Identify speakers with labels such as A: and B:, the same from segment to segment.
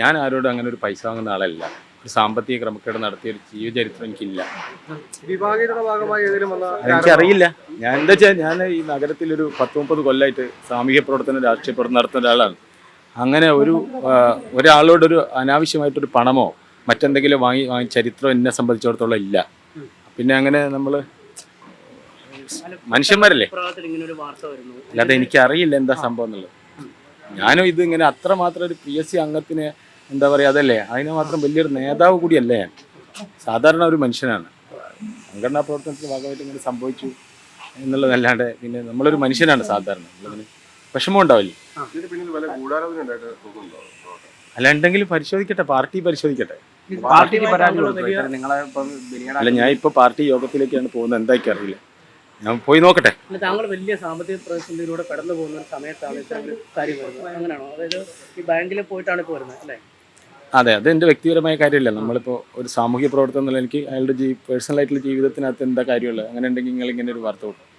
A: ഞാൻ ആരോടും അങ്ങനെ ഒരു പൈസ വാങ്ങുന്ന ആളല്ല. ഒരു സാമ്പത്തിക ക്രമക്കേട് നടത്തിയ ഒരു ജീവചരിത്രം എനിക്കില്ല. എനിക്കറിയില്ല. ഞാൻ എന്താ വെച്ചാൽ ഞാൻ ഈ നഗരത്തിൽ ഒരു പത്ത് മുപ്പത് കൊല്ലമായിട്ട് സാമൂഹ്യ പ്രവർത്തനം രാഷ്ട്രീയ പ്രവർത്തനം നടത്തുന്ന ഒരാളാണ്. അങ്ങനെ ഒരു ഒരാളോടൊരു അനാവശ്യമായിട്ടൊരു പണമോ മറ്റെന്തെങ്കിലും വാങ്ങി വാങ്ങി ചരിത്രം എന്നെ സംബന്ധിച്ചിടത്തോളം ഇല്ല. പിന്നെ അങ്ങനെ നമ്മൾ മനുഷ്യന്മാരല്ലേ? അല്ലാതെ എനിക്കറിയില്ല എന്താ സംഭവം എന്നുള്ളത്. ഞാനും ഇത് ഇങ്ങനെ അത്രമാത്രം ഒരു പി എസ് സി അംഗത്തിന് എന്താ പറയുക അതല്ലേ? അതിന് മാത്രം വലിയൊരു നേതാവ് കൂടിയല്ലേ? സാധാരണ ഒരു മനുഷ്യനാണ്. സംഘടനാ പ്രവർത്തനത്തിന്റെ ഭാഗമായിട്ട് ഇങ്ങനെ സംഭവിച്ചു എന്നുള്ളതല്ലാണ്ട് പിന്നെ നമ്മളൊരു മനുഷ്യനാണ് സാധാരണ. നമ്മളതിന് വിഷമം ഉണ്ടാവില്ല
B: തോന്നുന്നുണ്ടോ
A: അല്ലാണ്ടെങ്കിൽ പരിശോധിക്കട്ടെ പാർട്ടി പരിശോധിക്കട്ടെ. അല്ല ഞാൻ ഇപ്പൊ പാർട്ടി യോഗത്തിലേക്കാണ് പോകുന്നത്. എന്തായിരിക്കും അറിയില്ല. ഞാൻ പോയി നോക്കട്ടെ.
C: അല്ല, താങ്കൾ വലിയ സാമ്പത്തിക പ്രതിസന്ധിയിലൂടെ കടന്നു പോകുന്ന ഒരു സമയത്താണ് ഇത്തരം കാര്യം വരുന്നത്. അങ്ങനെയാണോ? അതായത് ഈ ബാങ്കിൽ പോയിട്ടാണ് ഇപ്പോൾ വരുന്നത് അല്ലേ?
A: അതെ അത് എന്റെ വ്യക്തിപരമായ കാര്യമല്ല. നമ്മളിപ്പോൾ ഒരു സാമൂഹ്യ പ്രവർത്തനം എന്നുള്ള എനിക്ക് അയാളുടെ ജീ പേഴ്സണൽ ആയിട്ടുള്ള ജീവിതത്തിനകത്ത് എന്താ കാര്യമുള്ള അങ്ങനെ ഉണ്ടെങ്കിൽ നിങ്ങൾ ഇങ്ങനെ ഒരു വാർത്ത കൊടുക്കും.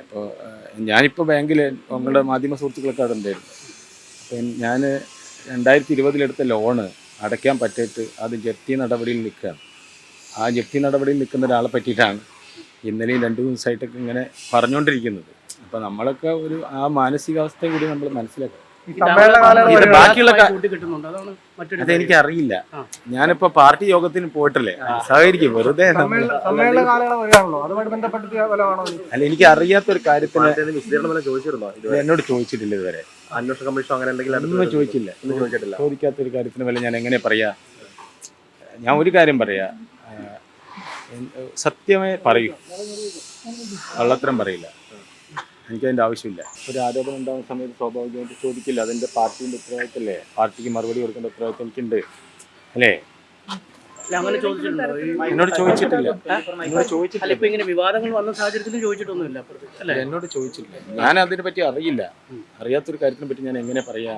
A: അപ്പോൾ ഞാനിപ്പോൾ ബാങ്കിൽ നമ്മുടെ മാധ്യമ സുഹൃത്തുക്കളൊക്കെ അവിടെ ഉണ്ടായിരുന്നു. അപ്പം ഞാൻ രണ്ടായിരത്തി ഇരുപതിലെടുത്ത ലോണ് അടയ്ക്കാൻ പറ്റിയിട്ട് അത് ജപ്തി നടപടിയിൽ നിൽക്കുകയാണ്. ആ ജപ്തി നടപടിയിൽ നിൽക്കുന്ന ഒരാളെ പറ്റിയിട്ടാണ് ഇന്നലെയും രണ്ട് ദിവസമായിട്ടൊക്കെ ഇങ്ങനെ പറഞ്ഞുകൊണ്ടിരിക്കുന്നത്. അപ്പോൾ നമ്മളൊക്കെ ഒരു ആ മാനസികാവസ്ഥ കൂടി നമ്മൾ മനസ്സിലാക്കുക ബാക്കിയുള്ള കാ-
C: കൂട്ടി കിട്ടുന്നുണ്ട് അതാണ് മറ്റൊരു
A: അതെനിക്ക് അറിയില്ല. ഞാനിപ്പോ പാർട്ടി യോഗത്തിന് പോയിട്ടല്ലേ? സഹകരിക്കും. വെറുതെ? അല്ല എനിക്ക് അറിയാത്ത ഒരു കാര്യത്തിന് എന്നോട് ചോദിച്ചിട്ടില്ല ഇതുവരെ.
D: അന്വേഷണ കമ്മീഷൻ അങ്ങനെ എന്തെങ്കിലും
A: ചോദിച്ചില്ല. ചോദിക്കാത്ത ഒരു കാര്യത്തിന് വല്ല ഞാൻ എങ്ങനെ പറയാ? ഞാൻ ഒരു കാര്യം പറയാ. സത്യമേ പറയൂ. കള്ളത്തരം പറയില്ല. എനിക്കതിന്റെ ആവശ്യമില്ല. ഒരു ആരോപണം ഉണ്ടാകുന്ന സമയത്ത് സ്വാഭാവികമായിട്ട് ചോദിക്കില്ല. അതിന്റെ പാർട്ടിന്റെ ഉത്തരവാദിത്തമല്ലേ പാർട്ടിക്ക് മറുപടി കൊടുക്കേണ്ട ഉത്തരവാദിത്തം എനിക്കുണ്ട്. അല്ലേ?
C: അല്ല, അങ്ങനെ ചോദിച്ചിട്ടുണ്ടോ?
A: എന്നോട് ചോദിച്ചിട്ടില്ല. എന്നോട് ചോദിച്ചിട്ടില്ല.
C: അല്ല ഇപ്പൊ ഇങ്ങനെ വിവാദങ്ങൾ വന്ന സാഹചര്യത്തിൽ ചോദിച്ചിട്ടൊന്നുമില്ല അപ്പുറത്ത്. അല്ലേ?
A: എന്നോട് ചോദിച്ചിട്ടില്ല. ഞാൻ അതിനെ പറ്റി അറിയില്ല. അറിയാത്തൊരു കാര്യത്തിനെ പറ്റി ഞാൻ എങ്ങനെ പറയാ?